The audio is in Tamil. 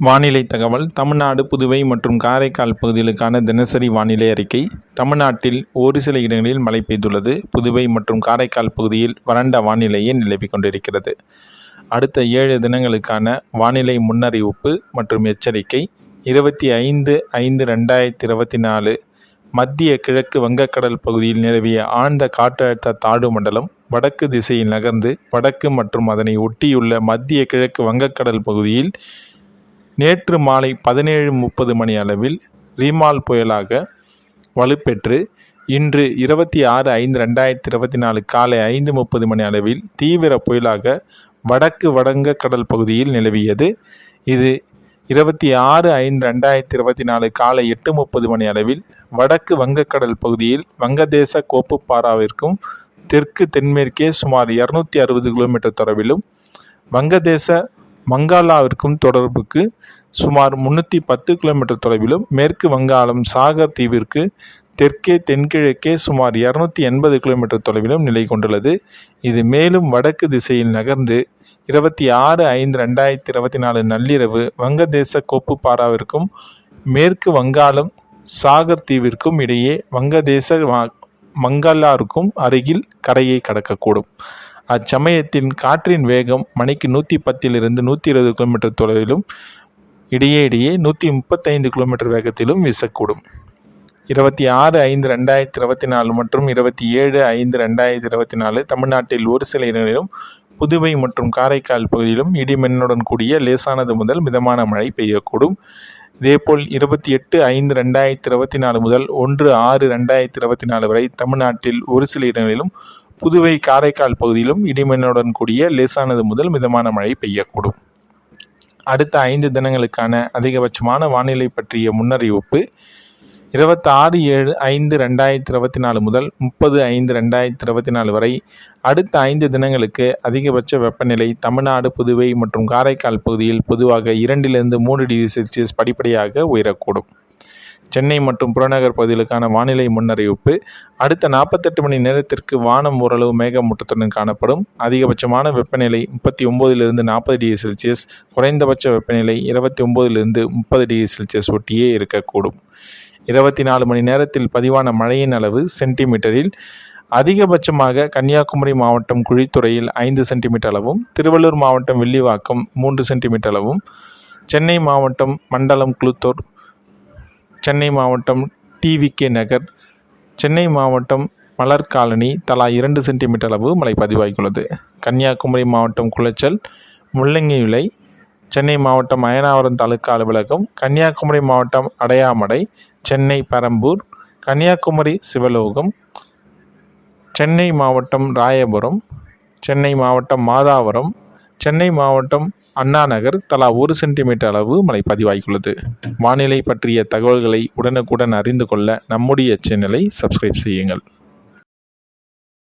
வானிலை தகவல். தமிழ்நாடு புதுவை மற்றும் காரைக்கால் பகுதிகளுக்கான தினசரி வானிலை அறிக்கை. தமிழ்நாட்டில் ஒரு சில இடங்களில் மழை பெய்துள்ளது. புதுவை மற்றும் காரைக்கால் பகுதியில் வறண்ட வானிலையே நிலவிக் கொண்டிருக்கிறது. அடுத்த ஏழு தினங்களுக்கான வானிலை முன்னறிவிப்பு மற்றும் எச்சரிக்கை. இருபத்தி ஐந்து ஐந்து ரெண்டாயிரத்தி இருபத்தி நாலு மத்திய கிழக்கு வங்கக்கடல் பகுதியில் நிலவிய ஆழ்ந்த காற்றழுத்த தாழ்வு மண்டலம் வடக்கு திசையில் நகர்ந்து வடக்கு மற்றும் அதனை ஒட்டியுள்ள மத்திய கிழக்கு வங்கக்கடல் பகுதியில் நேற்று மாலை பதினேழு முப்பது மணி அளவில் ரீமால் புயலாக வலுப்பெற்று இன்று இருபத்தி ஆறு ஐந்து ரெண்டாயிரத்தி இருபத்தி நாலு காலை ஐந்து முப்பது மணி அளவில் தீவிர புயலாக வடக்கு வடங்க கடல் பகுதியில் நிலவியது. இது இருபத்தி ஆறு ஐந்து ரெண்டாயிரத்தி இருபத்தி நாலு காலை எட்டு முப்பது மணி அளவில் வடக்கு வங்கக்கடல் பகுதியில் வங்கதேச கோப்புப்பாராவிற்கும் தெற்கு தென்மேற்கே சுமார் இரநூத்தி அறுபது கிலோமீட்டர் தொலைவிலும் வங்கதேச வங்காளாவிற்கும் தொடர்புக்கு சுமார் முன்னூற்றி பத்து கிலோமீட்டர் தொலைவிலும் மேற்கு வங்காளம் சாகர் தீவிற்கு தெற்கே தென்கிழக்கே சுமார் இரநூத்தி எண்பது கிலோமீட்டர் தொலைவிலும் நிலை கொண்டுள்ளது. இது மேலும் வடக்கு திசையில் நகர்ந்து இருபத்தி ஆறு ஐந்து ரெண்டாயிரத்தி இருபத்தி நாலு நள்ளிரவு வங்கதேச கோப்புப்பாராவிற்கும் மேற்கு வங்காளம் சாகர் தீவிற்கும் இடையே வங்கதேச மங்கல்லாருக்கும் அருகில் கரையை கடக்கக்கூடும். அச்சமயத்தின் காற்றின் வேகம் மணிக்கு நூற்றி பத்திலிருந்து நூற்றி இருபது கிலோமீட்டர் தொலைவிலும் இடையே இடையே நூற்றி முப்பத்தைந்து கிலோமீட்டர் வேகத்திலும் வீசக்கூடும். இருபத்தி ஆறு ஐந்து ரெண்டாயிரத்தி இருபத்தி நாலு மற்றும் இருபத்தி ஏழு ஐந்து ரெண்டாயிரத்தி இருபத்தி நாலு தமிழ்நாட்டில் ஒரு சில இடங்களிலும் புதுவை மற்றும் காரைக்கால் பகுதியிலும் இடிமின்னுடன் கூடிய லேசானது முதல் மிதமான மழை பெய்யக்கூடும். இதேபோல் இருபத்தி எட்டு ஐந்து ரெண்டாயிரத்தி இருபத்தி நாலு முதல் ஒன்று ஆறு ரெண்டாயிரத்தி இருபத்தி நாலு வரை தமிழ்நாட்டில் ஒரு சில இடங்களிலும் புதுவை காரைக்கால் பகுதியிலும் இடிமின்னுடன் கூடிய லேசானது முதல் மிதமான மழை பெய்யக்கூடும். அடுத்த ஐந்து தினங்களுக்கான அதிகபட்சமான வானிலை பற்றிய முன்னறிவிப்பு இருபத்தாறு ஏழு ஐந்து ரெண்டாயிரத்தி இருபத்தி நாலு முதல் முப்பது ஐந்து ரெண்டாயிரத்தி இருபத்தி நாலு வரை அடுத்த ஐந்து தினங்களுக்கு அதிகபட்ச வெப்பநிலை தமிழ்நாடு புதுவை மற்றும் காரைக்கால் பகுதியில் பொதுவாக இரண்டிலிருந்து மூன்று டிகிரி செல்சியஸ் படிப்படியாக உயரக்கூடும். சென்னை மற்றும் புறநகர் பகுதிகளுக்கான வானிலை முன்னறிவிப்பு. அடுத்த நாற்பத்தெட்டு மணி நேரத்திற்கு வானம் ஓரளவு மேகமூட்டத்துடன் காணப்படும். அதிகபட்சமான வெப்பநிலை முப்பத்தி ஒம்போதிலிருந்து நாற்பது டிகிரி செல்சியஸ் குறைந்தபட்ச வெப்பநிலை இருபத்தி ஒம்போதிலிருந்து முப்பது டிகிரி செல்சியஸ் ஒட்டியே இருக்கக்கூடும். இருபத்தி நாலு மணி நேரத்தில் பதிவான மழையின் அளவு சென்டிமீட்டரில் அதிகபட்சமாக கன்னியாகுமரி மாவட்டம் குழித்துறையில் ஐந்து சென்டிமீட்டர் அளவும் திருவள்ளூர் மாவட்டம் வில்லிவாக்கம் மூன்று சென்டிமீட்டர் அளவும் சென்னை மாவட்டம் மண்டலம் குளுத்தூர் சென்னை மாவட்டம் டிவிகே நகர். சென்னை மாவட்டம் மலர் காலனி தலா இரண்டு சென்டிமீட்டர் அளவு மழை பதிவாகியுள்ளது. கன்னியாகுமரி மாவட்டம் குளச்சல் முள்ளங்கி விலை சென்னை மாவட்டம் அயனாவரம் தாலுக்கா அலுவலகம் கன்னியாகுமரி மாவட்டம் அடையாமடை சென்னை பெரம்பூர் கன்னியாகுமரி சிவலோகம் சென்னை மாவட்டம் ராயபுரம் சென்னை மாவட்டம் மாதாவரம் சென்னை மாவட்டம் அண்ணா நகர் தலா ஒரு சென்டிமீட்டர் அளவு மழை பதிவாகியுள்ளது. வானிலை பற்றிய தகவல்களை உடனுக்குடன் அறிந்து கொள்ள நம்முடைய சேனலை சப்ஸ்கிரைப் செய்யுங்கள்.